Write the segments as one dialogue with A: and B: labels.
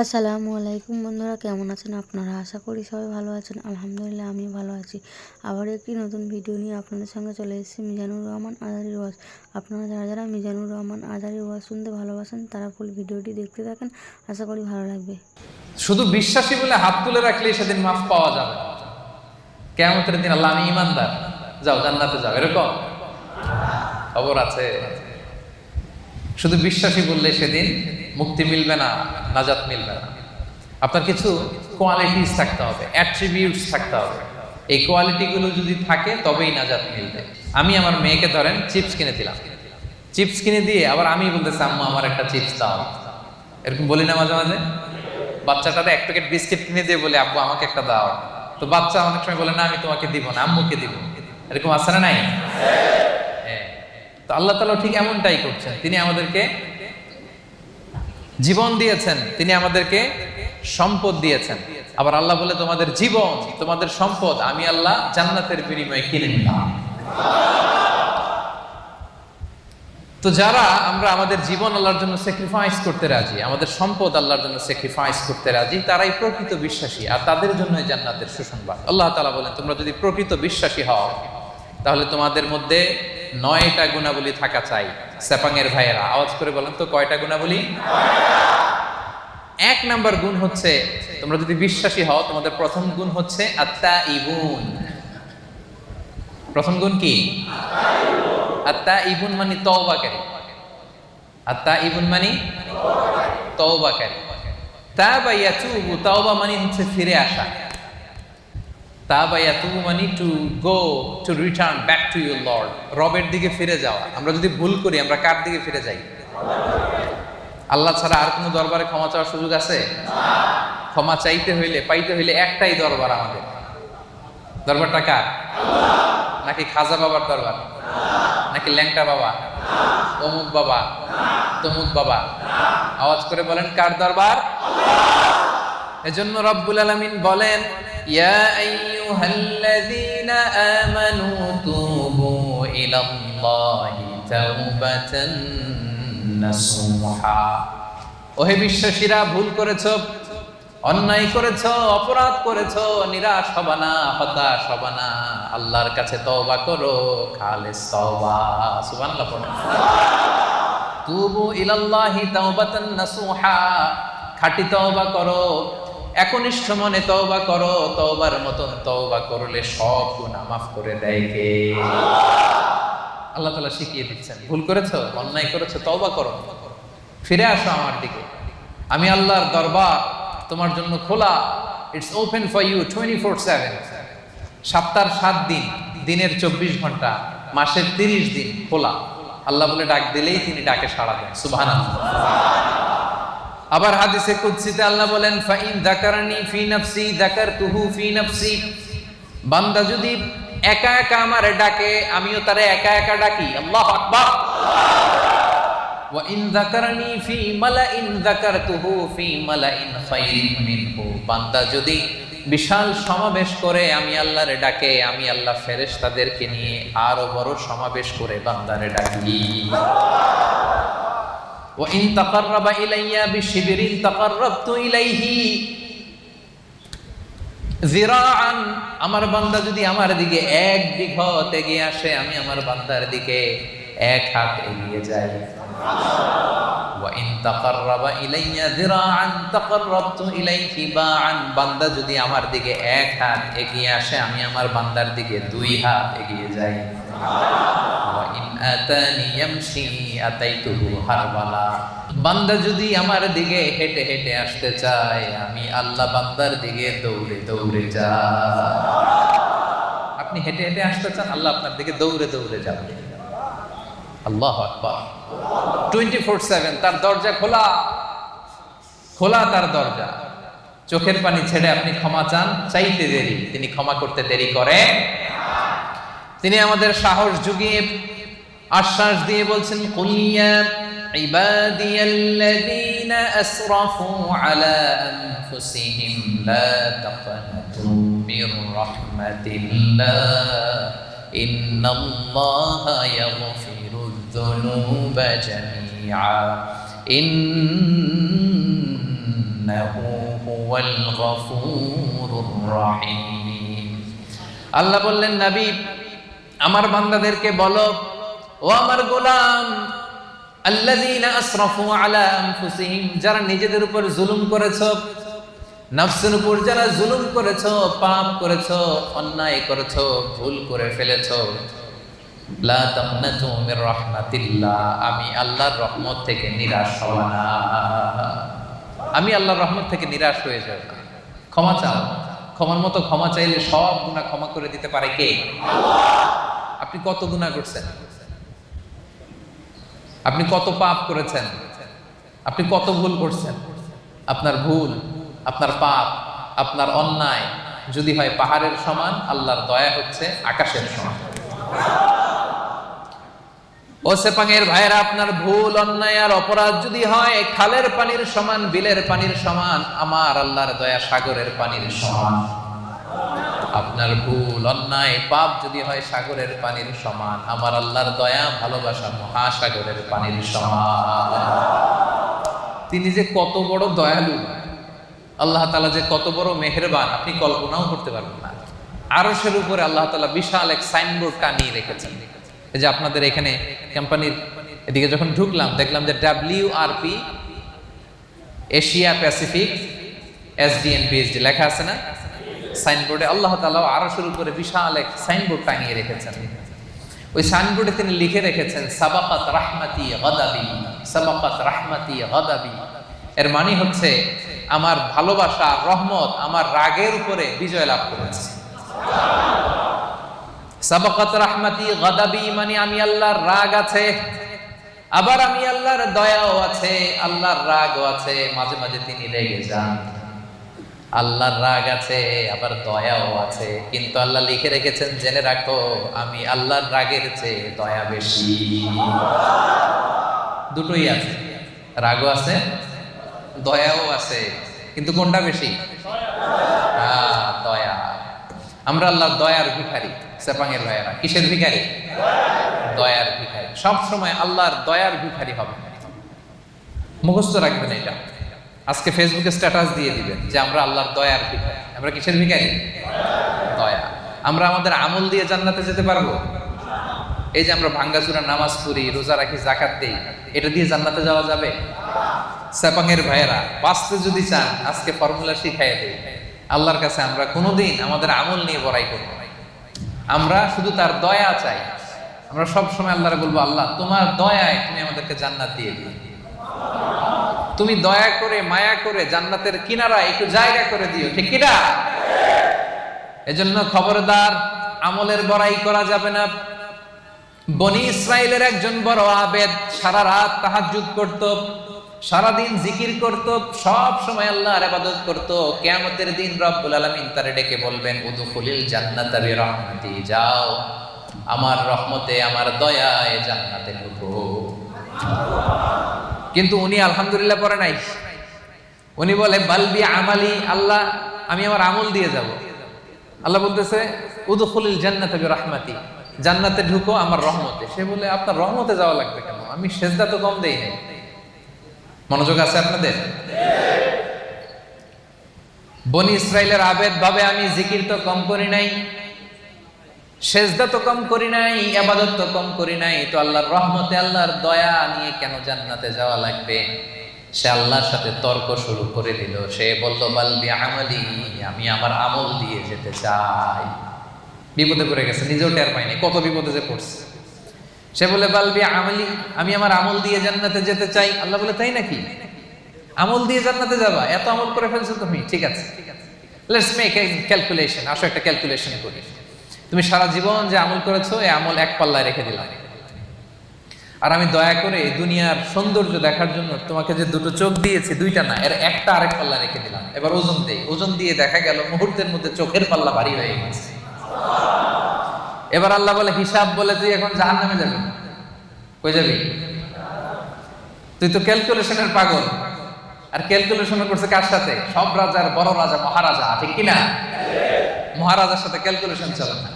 A: আসসালামু আলাইকুম বন্ধুরা, কেমন আছেন আপনারা? আশা করি সবাই ভালো আছেন। আলহামদুলিল্লাহ আমি ভালো আছি। আবার একটি নতুন ভিডিও নিয়ে আপনাদের সঙ্গে চলে এসেছি, মিজানুর রহমান আজারি ওয়াজ। আপনারা যারা যারা মিজানুর রহমান আজারি ওয়াজ শুনতে ভালোবাসেন, তারা ফুল ভিডিওটি দেখতে থাকেন। আশা করি ভালো লাগবে।
B: শুধু বিশ্বাসী বলে হাত তুলে রাখলেই সেদিন মাফ পাওয়া যাবে। না। কেয়ামতের দিন আল্লাহ আমি ইমানদার যাও, জান্নাতে যাও, এরকম? খবর আছে। শুধু বিশ্বাসী বললে সেদিন মুক্তি মিলবে না, নাজাত মিলবে না। আপনার কিছু কোয়ালিটিস থাকতে হবে অ্যাট্রিবিউটস থাকতে হবে। এই কোয়ালিটিগুলো যদি থাকে, তবেই নাজাত মিলবে। আমি আমার মেয়েকে ধরেন চিপস কিনে দিলাম। চিপস কিনে দিয়ে আবার আমি বলতেছি, আম্মু, আমার একটা চিপস দাও। এরকম বলি না মাঝে মাঝে? বাচ্চাটারে এক প্যাকেট বিস্কিট কিনে দিয়ে বলে, আব্বু, আমাকে একটা দাও। তো বাচ্চা অনেক সময় বলে, না, আমি তোমাকে দিব না, আম্মুকে দিব। এরকম আছে না নাই? হ্যাঁ। তো আল্লাহ তালা ঠিক এমনটাই করছেন। তিনি আমাদেরকে জীবন দিয়েছেন, তিনি আমাদেরকে সম্পদ দিয়েছেন। আবার আল্লাহ বলে, তোমাদের জীবন, তোমাদের সম্পদ আমি আল্লাহ জান্নাতের বিনিময়ে কিনে নিলাম। তো যারা আমরা আমাদের জীবন আল্লাহর জন্য স্যাক্রিফাইস করতে রাজি, আমাদের সম্পদ আল্লাহর জন্য স্যাক্রিফাইস করতে রাজি, তারাই প্রকৃত বিশ্বাসী আর তাদের জন্যই জান্নাতের সুসংবাদ। আল্লাহ তালা বলেন, তোমরা যদি প্রকৃত বিশ্বাসী হও, তাহলে তোমাদের মধ্যে নয়টা গুণাবলী থাকা চাই। সেপাংয়ের ভাইয়েরা, আওয়াজ করে বলেন তো কয়টা গুণাবলী? এক নাম্বার গুণ হচ্ছে, তোমরা যদি বিশ্বাসী হও, তোমাদের প্রথম গুণ হচ্ছে আত্মা ইবুন প্রথম গুণ কি? আত্মা ইবুন মানে তওবাকারী। আত্মা ইবুন মানে তওবাকারী। তাবা ইয়াতুবু, তাওবা মানে হচ্ছে ফিরে আসা। তাবা ইয়াতুবু মানে to go to return back to your lord রবের দিকে ফিরে যাওয়া। আমরা যদি ভুল করি, আমরা কার দিকে ফিরে যাই? আল্লাহ ছাড়া আর কোনো দরবারে ক্ষমা চাওয়ার সুযোগ আছে? ক্ষমা চাইতে হইলে, পাইতে হইলে একটাই দরবার আমাদের। দরবারটা কার? নাকি খাজা বাবার দরবার? নাকি ল্যাংটা বাবা? অমুক বাবা? তমুক বাবা? আওয়াজ করে বলেন, কার দরবার? এজন্য রব্বুল আলামিন বলেন, ইয়া আইয়ুহাল্লাযীনা আমানু ওহে বিশ্বাসীরা, ভুল করেছ, অন্যায় করেছ, অপরাধ করেছ, নিরাশ হবা হতাশ হবা আল্লাহর কাছে তওবা করো, খালেস তুবু ইলাল্লাহি তাওবাতান নাসুহা। খাঁটি তওবা করো। একনিষ্ঠ মনে তওবা করো, তওবার মতন তওবা করলে সব গুনাহ মাফ করে দেয় কে? আল্লাহ তাআলা শিখিয়ে দিচ্ছেন। ভুল করেছ? অন্যায় করেছ? তওবা করো। ফিরে আসো আমার দিকে। আমি আল্লাহর দরবার তোমার জন্য খোলা। It's open for you twenty four seven সপ্তাহের সাত দিন, দিনের চব্বিশ ঘণ্টা, মাসের তিরিশ দিন খোলা। আল্লাহ বলে ডাক দিলেই তিনি ডাকে সাড়া দেন। সুবহান আবার হাদিসে কুদসিতে আল্লাহ বলেন, ফাইন যাকারানি ফি নাফসি, যাকারতুহু ফি নাফসি। বান্দা যদি একা একা আমারে ডাকে, আমিও তারে একা একা ডাকি। আল্লাহু আকবার। ইন যাকারানি ফি মালাইন, যাকারতুহু ফি মালাইন খায়রিন মিনহু। বান্দা যদি বিশাল সমাবেশ করে, আমি আল্লাহরে ডাকে, আমি আল্লাহ ফেরেশতাদেরকে নিয়ে আরও বড় সমাবেশ করে বান্দারে ডাকি। ইন তাকাররাবা ইলাইয়া বিশিবরিন তাকাররাবতু ইলাইহি জিরাআন আমার বান্দা যদি আমার দিকে এক বিঘত এগিয়ে আসে, আমি আমার বান্দার দিকে এক হাত এগিয়ে যাই। বান্দা যদি আমার দিকে এক হাত এগিয়ে আসে, আমি আমার বান্দার দিকে দুই হাত এগিয়ে যাই। বান্দা যদি আমার দিকে হেঁটে হেঁটে আসতে চায়, আমি আল্লাহ বান্দার দিকে দৌড়ে দৌড়ে যাই। আপনি হেঁটে হেঁটে আসতে চান, আল্লাহ আপনার দিকে দৌড়ে দৌড়ে যাবে। আল্লাহ আকবার। টোয়েন্টি ফোর সেভেন তার দরজা খোলা। খোলা তার দরজা। চোখের পানি ছেড়ে আপনি ক্ষমা চান, চাইতে দেরি। তিনি ক্ষমা করতে দেরি করে। তিনি আমাদের সাহস যুগিয়ে আশ্বাস দিয়ে বলছেন কুলিয়া ইবাদিয়াল্লাযীনা আসরাফু আলা আনফুসিহিম লা তাকনাতু মির রাহমাতিল্লাহ। ইন্নাল্লাহা ইয়াগফিরুয আল্লাহ বললেন নবী আমার বান্দাদেরকে বলো, ও আমার গোলাম, আল্লাযীনা আসরাফু আলা আনফুসিহিম, যারা নিজেদের উপর জুলুম করেছ, নফসের উপর যারা জুলুম করেছ, পাপ করেছ, অন্যায় করেছ, ভুল করে ফেলেছো, লা তাকনাতু মির রাহমাতিল্লাহ, আমি আল্লাহর রহমত থেকে নিরাশ হব না। আমি আল্লাহর রহমত থেকে নিরাশ হয়ে যাব। ক্ষমা চাও। ক্ষমার মতো ক্ষমা চাইলে সব গুণা ক্ষমা করে দিতে পারে কে? আপনি কত গুণা করছেন? আপনি কত পাপ করেছেন? আপনি কত ভুল করছেন? আপনার ভুল আপনার পাপ আপনার অন্যায় যদি হয় পাহাড়ের সমান আল্লাহর দয়া হচ্ছে আকাশের সমান। ও সেপাঙের ভাইয়েরা, আপনার ভুল, অন্যায় আর অপরাধ যদি হয়, খালের পানির সমান, বিলের পানির সমান, আমার আল্লাহর দয়া সাগরের পানির সমান। আপনার ভুল, অন্যায়, পাপ যদি হয়, সাগরের পানির সমান, আমার আল্লাহর দয়া, ভালোবাসা মহাসাগরের পানির সমান। তিনি যে কত বড় দয়ালু, আল্লাহ তালা যে কত বড় মেহেরবান, আপনি কল্পনাও করতে পারবেন না। আরশের উপরে আল্লাহ তালা বিশাল এক সাইনবোর্ড টানিয়ে রেখেছেন। এই যে আপনাদের এখানে কোম্পানির এদিকে যখন ঢুকলাম, দেখলাম যে W R P Asia Pacific SDN PhD লেখা আছে না? সাইনবোর্ডে আল্লাহ তালা আরশের উপরে বিশাল এক সাইনবোর্ড টাঙিয়ে রেখেছেন। ওই সাইনবোর্ডে তিনি লিখে রেখেছেন, সাবাকাত রাহমাতি গদাবি, সাবাকাত রাহমাতি গদাবি। এর মানে হচ্ছে, আমার ভালোবাসা, রহমত, আমার রাগের উপরে বিজয় লাভ করেছে। সাবাকাত রাহমাতি গদাবি মানে আমি আল্লাহর রাগ আছে। আবার আমি আল্লাহর দয়াও আছে, আল্লাহর রাগও আছে। মাঝে মাঝে তিনি রেগে যান। আল্লাহর রাগ আছে, আবার দয়াও আছে। কিন্তু আল্লাহ লিখে রেখেছেন, জেনে রাখো, আমি আল্লাহর রাগের চেয়ে দয়া বেশি। দুটোই আছে। রাগও আছে, দয়াও আছে। কিন্তু কোনটা বেশি? আমরা আল্লাহর দয়ার ভিখারি সেপাঙের ভাইয়েরা। কিসের ভিখারি? দয়ার ভিখারি। সব সময় আল্লাহর দয়ার ভিখারি হবে। মুখস্থ রাখবেন এটা। আজকে ফেসবুকে স্ট্যাটাস দিয়ে দিবেন যে আমরা আল্লাহর দয়ার ভিখারি। আমরা কিসের ভিখারি? দয়া। আমরা আমাদের আমল দিয়ে জান্নাতে যেতে পারব? এই যে আমরা ভাঙ্গাচুরা নামাজ পড়ি, রোজা রাখি জাকাত দেই, এটা দিয়ে জান্নাতে যাওয়া যাবে? সেপাঙের ভাইয়েরা, বাঁচতে যদি চান, আজকে ফর্মুলা শিখাই দেই। আল্লাহর কাছে আমরা কোনোদিন আমাদের আমল নিয়ে বড়াই করব। আমরা শুধু তার দয়া চাই। আমরা সব সময় আল্লাহরে বলব, আল্লাহ, তোমার দয়ায় তুমি আমাদেরকে জান্নাত দিয়ে দিও। তুমি দয়া করে, মায়া করে জান্নাতের কিনারা একটু জায়গা করে দিও, ঠিক কিনা? এজন্য খবরদার, আমলের বড়াই করা যাবে না। বনি ইসরায়েলের একজন বড় আবেদ সারা রাত তাহাজ্জুদ করত। সারাদিন জিকির করত, সব সময় আল্লাহর ইবাদত করত। কিয়ামতের দিন রব্বুল আলামিন তারে ডেকে বলবেন, উদখুলিল জান্নাতা বিরহমাতি যাও আমার রহমতে, আমার দয়ায় জান্নাতে ঢুকো কিন্তু উনি আলহামদুলিল্লাহ পরে নাই। উনি বলে বালবি আমালি, আল্লাহ, আমি আমার আমল দিয়ে যাব। আল্লাহ বলতেছে, উদখুলিল জান্নাতা বিরহমাতি জান্নাতে ঢুকো আমার রহমতে। সে বলে, আপনার রহমতে যাওয়া লাগবে কেন? আমি সেজদা তো কম দেই নাই। মনোযোগ আছে আপনাদের? বনি ইসরায়েলের আবেদ ভাবে আমি জিকির তো কম করি নাই, সেজদা তো কম করি নাই আবাদত তো কম করি নাই, তো আল্লাহর রহমতে, আল্লাহর দয়া নিয়ে কেন জান্নাতে যাওয়া লাগবে? সে আল্লাহর সাথে তর্ক শুরু করে দিল। সে বলল আমালি আমি আমার আমল দিয়ে যেতে চাই। বিপদে পড়ে গেছে, নিজেও টের পাইনি কত বিপদে যে পড়ছে। সে বলে বালবি আমলি, আমি আমার আমল দিয়ে জান্নাতে যেতে চাই। আল্লাহ বলে, তাই নাকি? আমল দিয়ে জান্নাতে যাবা? এত আমল করে ফেলছো তুমি? ঠিক আছে লেটস মেক ক্যালকুলেশন আসো একটা ক্যালকুলেশন করি। তুমি সারা জীবন যে আমল করেছ, এই আমল এক পাল্লায় রেখে দিলাম আর আমি দয়া করে দুনিয়ার সৌন্দর্য দেখার জন্য তোমাকে যে দুটো চোখ দিয়েছি, দুইটা না, এর একটা আরেক পাল্লা রেখে দিলাম। এবার ওজন দেই। ওজন দিয়ে দেখা গেল মুহূর্তের মধ্যে চোখের পাল্লা ভারী হয়ে গেছে। এবার আল্লাহ বলে, হিসাব বলে তুই এখন জাহান নামে যাবি। কই যাবি? তুই তো ক্যালকুলেশনের পাগল। আর ক্যালকুলেশন করছে কার সাথে? সব রাজার বড় রাজা, মহারাজা, ঠিক কিনা? মহারাজার সাথে ক্যালকুলেশন চলে না।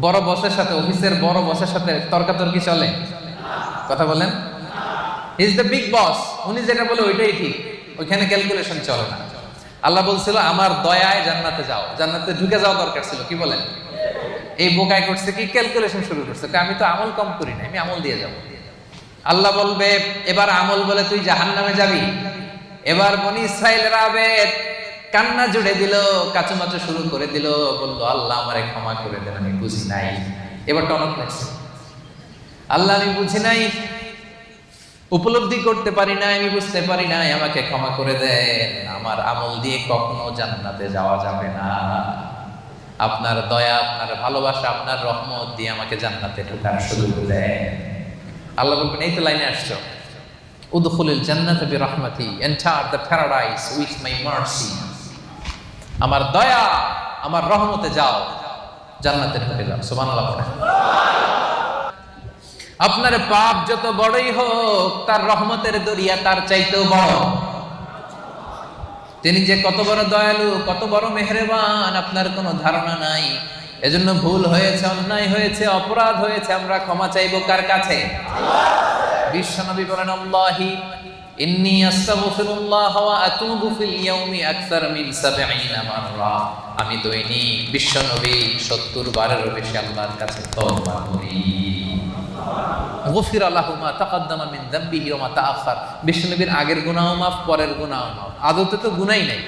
B: বড় বসের সাথে অফিসের বড় বসের সাথে তর্কাতর্কি চলে। কথা বলেন? ইজ দ্য বিগ বস উনি যেটা বলে ওইটাই ঠিক। ওইখানে ক্যালকুলেশন চলে না। আল্লাহ বলছিল, আমার দয়ায় জান্নাতে যাও। জান্নাতে ঢুকে যাওয়া দরকার ছিল। কি বলেন? এই বোকায় করছে কি? ক্যালকুলেশন শুরু করছে। আমি তো আমল কম করি না আমি আমল দিয়ে যাব। আল্লাহ বলবে, এবার আমল বলে তুই জাহান্নামে যাবি। এবার বনি ইসরায়েলের আবেদ কান্না জুড়ে দিল, কাচুমাচু শুরু করে দিল, বলল, আল্লাহ আমারে ক্ষমা করে দেন, আমি বুঝি নাই। এবার টনক লাগছে। আল্লাহ, আমি বুঝি নাই, উপলব্ধি করতে পারি না আমি বুঝতে পারি না আমাকে ক্ষমা করে দেন। আমার আমল দিয়ে কখনো জান্নাতে যাওয়া যাবে না। আপনার দয়া, আপনার ভালোবাসা, আপনার রহমত দিয়ে আমাকে জান্নাতে ঢোকার সুযোগ দেয়। আল্লাহ বলবেন, এই তো লাইনে আসছো। উদখুলিল জান্নাত বি রাহমাতি enter the paradise with my mercy আমার দয়া, আমার রহমতে যাও। জান্নাতে ঢুকে যাও। সুবহানাল্লাহ পড়ে। আপনার পাপ যত বড়ই হোক, তার রহমতের দরিয়া তার চাইতেও বড়। তিনি যে কত বড় দয়ালু, কত বড় মেহরেবান, আপনার কোনো ধারণা নাই। এজন্য ভুল হয়েছে, অন্যায় হয়েছে, অপরাধ হয়েছে, আমরা ক্ষমা চাইব কার কাছে? বিশ্বনবী বলেন, আল্লাহি ইন্নী আস্তাগফিরুল্লাহ ওয়া আতুবু ফিল ইয়াউমি আকসার 70 মাররা। আমি দৈনিক বিশ্বনবী 70 বারেরও বেশি আল্লাহর কাছে তওবা করি। গফির আল্লাহ মা তাকাদ্দামা মিন যামবিহি ওয়া মা তাআখার বিশ্বনবীর আগের গুনাহ মাফ, পরের গুনাহ মাফ। আদতে তো গুনাহই নাই।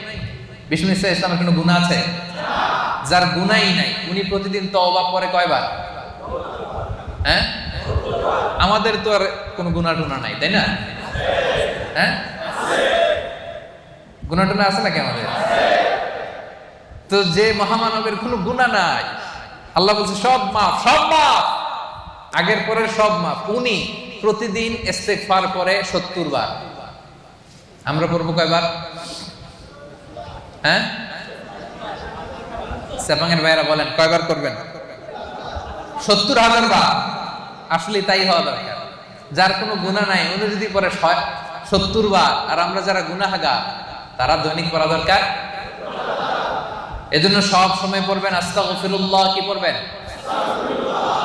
B: বিষ্ণু ইসা ইসলামের কোনো গুনাহ আছে? যার গুনাহই নাই, উনি প্রতিদিন তওবা পরে কয়বার? হ্যাঁ? আমাদের তো আর কোনো গুনাহ টুনা নাই, তাই না? হ্যাঁ? গুনাহ টুনা আছে নাকি আমাদের? তো যে মহামানবের কোনো গুনাহ নাই, আল্লাহ বলছে, সব মাফ সব মাফ। আগের পরের সব মাফ। উনি প্রতিদিন ইস্তেগফার করে সত্তর বার। আমরা পড়ব কয়বার? হ্যাঁ? সেপাঙের ভাইরা বলেন, কয়বার করবেন? সত্তর হাজার বার। আসলে তাই হওয়া দরকার। যার কোনো গুণা নাই, উনি যদি পরে সত্তর বার, আর আমরা যারা গুনাহাগা তারা দৈনিক পড়া দরকার? এজন্য সব সময় পড়বেন, আস্তাগফিরুল্লাহ কি পড়বেন?